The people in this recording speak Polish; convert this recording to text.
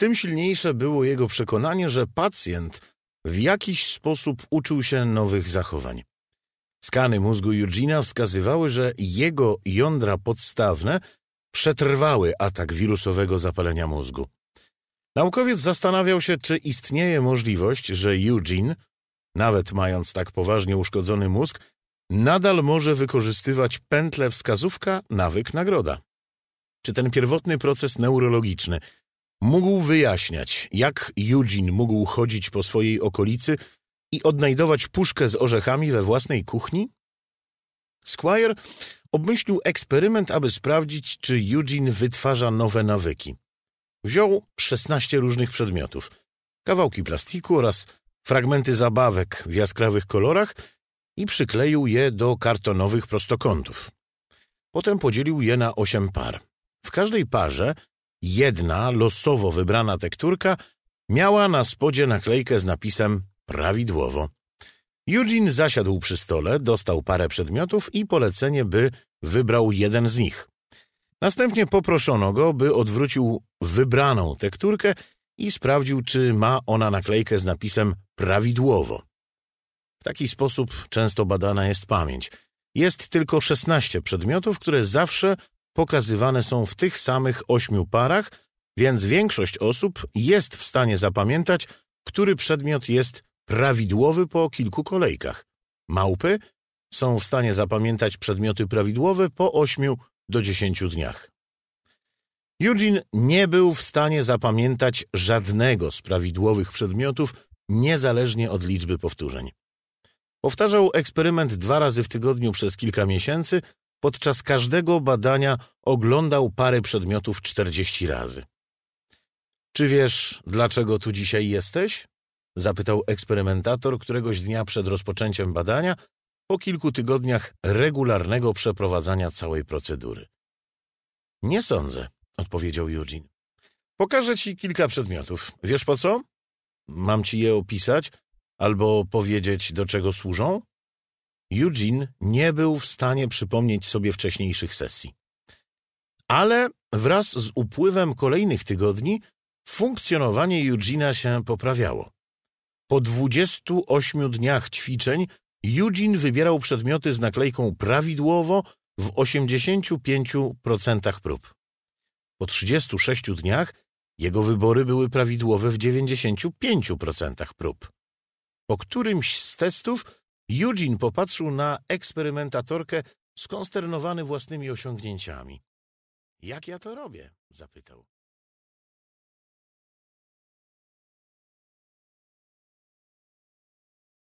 tym silniejsze było jego przekonanie, że pacjent w jakiś sposób uczył się nowych zachowań. Skany mózgu Eugena wskazywały, że jego jądra podstawne przetrwały atak wirusowego zapalenia mózgu. Naukowiec zastanawiał się, czy istnieje możliwość, że Eugene, nawet mając tak poważnie uszkodzony mózg, nadal może wykorzystywać pętlę wskazówka, nawyk, nagroda. Czy ten pierwotny proces neurologiczny mógł wyjaśniać, jak Eugene mógł chodzić po swojej okolicy i odnajdować puszkę z orzechami we własnej kuchni? Squire obmyślił eksperyment, aby sprawdzić, czy Eugene wytwarza nowe nawyki. Wziął 16 różnych przedmiotów, kawałki plastiku oraz fragmenty zabawek w jaskrawych kolorach i przykleił je do kartonowych prostokątów. Potem podzielił je na osiem par. W każdej parze jedna losowo wybrana tekturka miała na spodzie naklejkę z napisem prawidłowo. Eugene zasiadł przy stole, dostał parę przedmiotów i polecenie, by wybrał jeden z nich. Następnie poproszono go, by odwrócił wybraną tekturkę i sprawdził, czy ma ona naklejkę z napisem prawidłowo. W taki sposób często badana jest pamięć. Jest tylko 16 przedmiotów, które zawsze pokazywane są w tych samych ośmiu parach, więc większość osób jest w stanie zapamiętać, który przedmiot jest prawidłowy po kilku kolejkach. Małpy są w stanie zapamiętać przedmioty prawidłowe po ośmiu do dziesięciu dniach. Eugene nie był w stanie zapamiętać żadnego z prawidłowych przedmiotów, niezależnie od liczby powtórzeń. Powtarzał eksperyment dwa razy w tygodniu przez kilka miesięcy, podczas każdego badania oglądał parę przedmiotów czterdzieści razy. Czy wiesz, dlaczego tu dzisiaj jesteś? Zapytał eksperymentator któregoś dnia przed rozpoczęciem badania, po kilku tygodniach regularnego przeprowadzania całej procedury. Nie sądzę, odpowiedział Eugene. Pokażę ci kilka przedmiotów. Wiesz po co? Mam ci je opisać albo powiedzieć, do czego służą? Eugene nie był w stanie przypomnieć sobie wcześniejszych sesji. Ale wraz z upływem kolejnych tygodni funkcjonowanie Eugena się poprawiało. Po 28 dniach ćwiczeń Eugene wybierał przedmioty z naklejką prawidłowo w 85% prób. Po 36 dniach jego wybory były prawidłowe w 95% prób. Po którymś z testów Eugene popatrzył na eksperymentatorkę skonsternowany własnymi osiągnięciami. Jak ja to robię? zapytał.